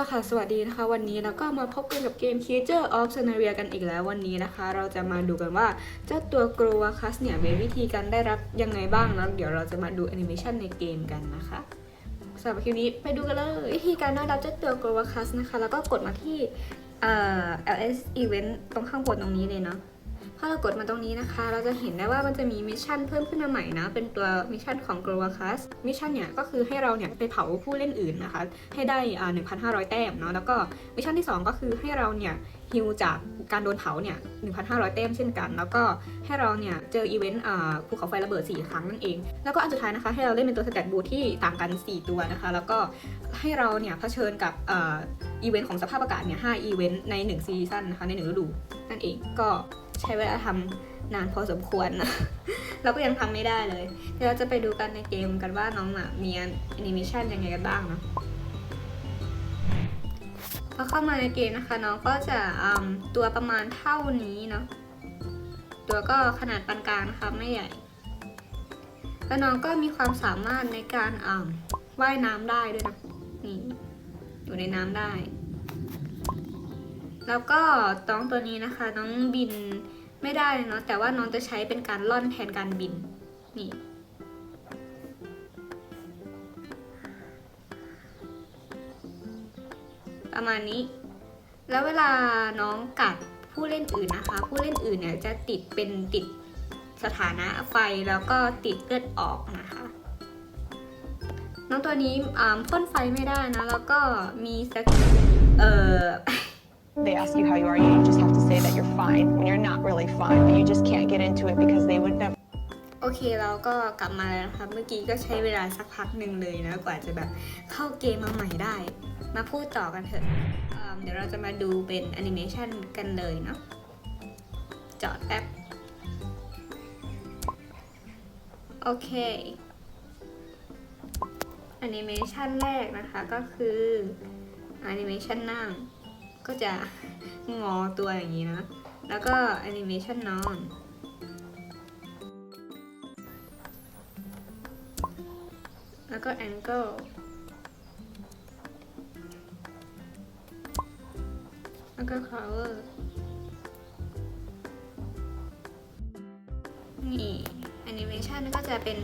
ละค่ะ สวัสดีนะคะ วันนี้เราก็มาพบกันกับเกม Creature of Scenaria กันอีกแล้ววันนี้นะคะ เราจะมาดูกันว่าเจ้าตัว g r o w a c u s เนี่ยมีวิธีการได้รับยังไงบ้างแล้วเดี๋ยวเราจะมาดูแอนิเมชันในเกมกันนะคะสำหรับคลิปนี้ไปดูกันเลย วิธีการได้รับเจ้าตัว g r o w a c u s นะคะ แล้วก็กดมาที่เอ่อ LS Event ตรงข้างบนตรงนี้เลยเนาะ ถ้าเรากดมาตรงนี้นะคะ เราจะเห็นได้ว่ามันจะมีมิชชั่นเพิ่มขึ้นมาใหม่นะ เป็นตัวมิชชั่นของ g r o w c a s มิชชั่นเนี่ยก็คือให้เราเนี่ยไปเผาผู้เล่นอื่นนะคะ ให้ได้ 1,500 แต้มเนาะ แล้วก็มิชชั่นที่ 2 ก็คือให้เราเนี่ย ฮิวจากการโดนเผาเนี่ย 1,500แต้มเช่นกัน แล้วก็ให้เราเนี่ยเจออีเวนต์ภูเขาไฟระเบิด 4 ครั้งนั่นเอง แล้วก็อันสุดท้ายนะคะ ให้เราเล่นเป็นตัวสแตทบูที่ต่างกัน 4 ตัวนะคะ แล้วก็ให้เราเนี่ยเผชิญกับอีเวนต์ของสภาพอากาศเนี่ย5อีเวนต์ใน 1 ซีซั่นนะคะ ใน 1 ฤดู นั่นเอง ก็ใช้เวลาทำนานพอสมควรนะเราก็ยังทำไม่ได้เลย เดี๋ยวเราจะไปดูกันในเกมกันว่าน้องอะมีแอนิเมชันยังไงกันบ้างเนาะ พอเข้ามาในเกมนะคะน้องก็จะตัวประมาณเท่านี้เนาะตัวก็ขนาดปานกลางนะคะไม่ใหญ่ แล้วน้องก็มีความสามารถในการว่ายน้ำได้ด้วยนะนี่อยู่ในน้ำได้ แล้วก็น้องตัวนี้นะคะ น้องบินไม่ได้เลยเนาะแต่ว่าน้องจะใช้เป็นการล่อนแทนการบินนี่ ประมาณนี้ แล้วเวลาน้องกัดผู้เล่นอื่นนะคะ ผู้เล่นอื่นเนี่ยจะติดเป็นติดสถานะไฟแล้วก็ติดเลือดออกนะคะ น้องตัวนี้พ่นไฟไม่ได้นะ แล้วก็มีสักเอ่อ They ask you how you are, you just have to say that you're fine when you're not really fine, but you just can't get into it because they would never โอเคเราก็กลับมาแล้วนะคะเมื่อกี้ก็ใช้เวลาสักพักหนึ่งเลยนะกว่าจะแบบเข้าเกมมาใหม่ได้ มาพูดต่อกันเถอะเเดี๋ยวเราจะมาดูเป็นแอนิเมชันกันเลยเนาะจอดแป๊บโอเคแอนิเมชันแรกนะคะก็คือแอนิเมชันนั่งก็จะงอตัวอย่างนี้นะ แล้วก็แอนิเมชันนอน แล้วก็ angle แล้วก็ color นี่แอนิเมชันก็จะเป็น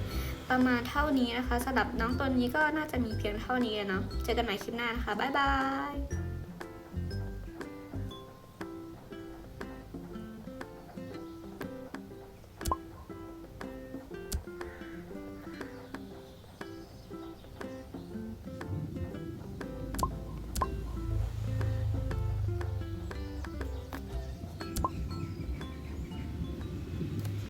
ประมาณเท่านี้นะคะสำหรับน้องตัวนี้ก็น่าจะมีเพียงเท่านี้เนาะเจอกันใหม่คลิปหน้านะคะ บ๊ายบาย